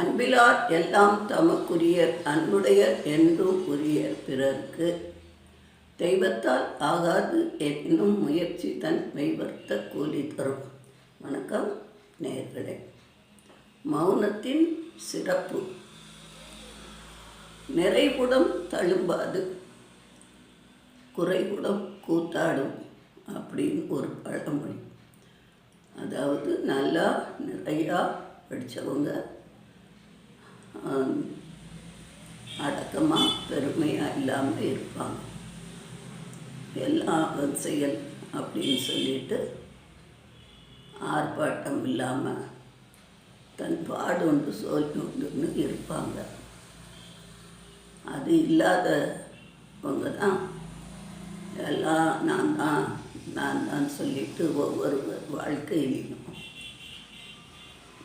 அன்பிலார் எல்லாம் தமக்குரியர் அன்புடையர் என்றும் உரியர் பிறர்க்கு. தெய்வத்தால் ஆகாது என்னும் முயற்சி தன் மெய்வர்த்த கூலி தரும். வணக்கம் நேர்களே மௌனத்தின் சிறப்பு. நிறைவுடம் தழும்பாது குறைவுடம் கூத்தாடும் அப்படின்னு ஒரு பழமொழி. அதாவது நல்லா நிறையா படித்தவங்க அடக்கமாக பெருமையாக இல்லாமல் இருப்பாங்க. எல்லாம் செயல் அப்படின்னு சொல்லிட்டு ஆர்ப்பாட்டம் இல்லாமல் தன் பாடு உண்டு சோல் உண்டுன்னு இருப்பாங்க. அது இல்லாதவங்க தான் எல்லாம் நான் தான் நான் தான் சொல்லிட்டு ஒவ்வொரு வாழ்க்கையிலையும்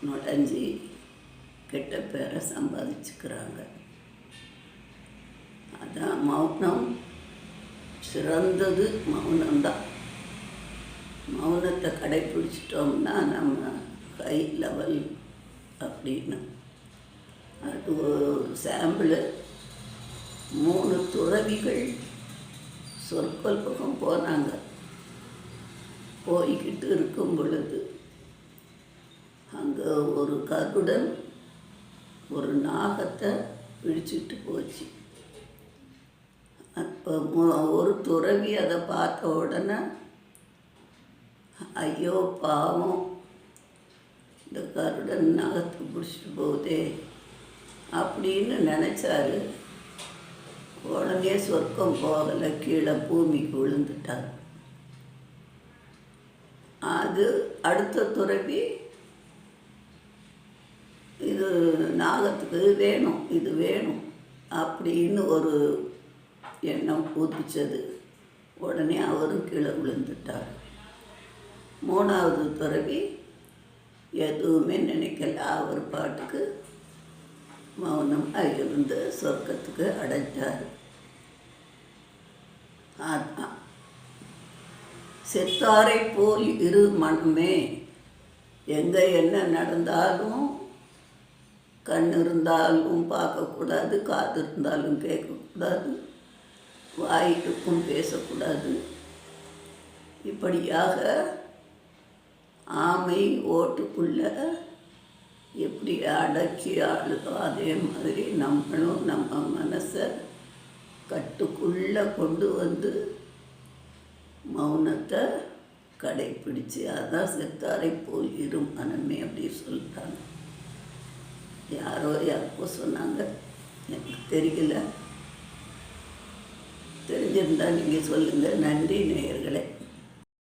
நுழைஞ்சி கெட்ட பேரை சம்பாதிச்சுக்கிறாங்க. அதான் மௌனம் சிறந்தது மௌனம்தான். மௌனத்தை கடைப்பிடிச்சிட்டோம்னா நம்ம ஹை லெவல் அப்படின்னு. அது ஒரு சாம்பிள் மூணு துறவிகள் சொற்கொல்பகம் போனாங்க. போய்கிட்டு இருக்கும் பொழுது அங்கே ஒரு கருடன் ஒரு நாகத்தை பிடிச்சிட்டு போச்சு. அப்போ ஒரு துறவி அதை பார்த்த உடனே ஐயோ பாவம் இந்த கருடன் நாகத்தை பிடிச்சிட்டு போகுதே அப்படின்னு நினச்சாரு. உடனே சொர்க்கம் போகலை கீழே பூமிக்கு விழுந்துட்டார். அது அடுத்த துறவி இது நாகத்துக்கு வேணும் இது வேணும் அப்படின்னு ஒரு எண்ணம் பூதிச்சது உடனே அவரும் கீழே விழுந்துட்டார். மூணாவது துறவி எதுவுமே நினைக்கல. அவர் பாட்டுக்கு மௌனமாக இருந்து சொர்க்கத்துக்கு அடைஞ்சார். அதான். செத்தாரை போல் இரு மனமே எங்கே என்ன நடந்தாலும் கண் இருந்தாலும் பார்க்கக்கூடாது காது இருந்தாலும் கேட்கக்கூடாது வாய்க்கும் பேசக்கூடாது. இப்படியாக ஆமை ஓட்டுக்குள்ள எப்படி அடக்கி ஆளுதோ அதே மாதிரி நம்மளும் நம்ம மனசை கட்டுக்குள்ளே கொண்டு வந்து மௌனத்தை கடைப்பிடிச்சு அதான் செத்தாரை போல் இரு மனமே அப்படி சொல்லிட்டாங்க யாரோ யாருக்கோ சொன்னாங்க. எனக்கு தெரியல. தெரிஞ்சிருந்தால் நீங்கள் சொல்லுங்கள் நன்றி நேயர்களே.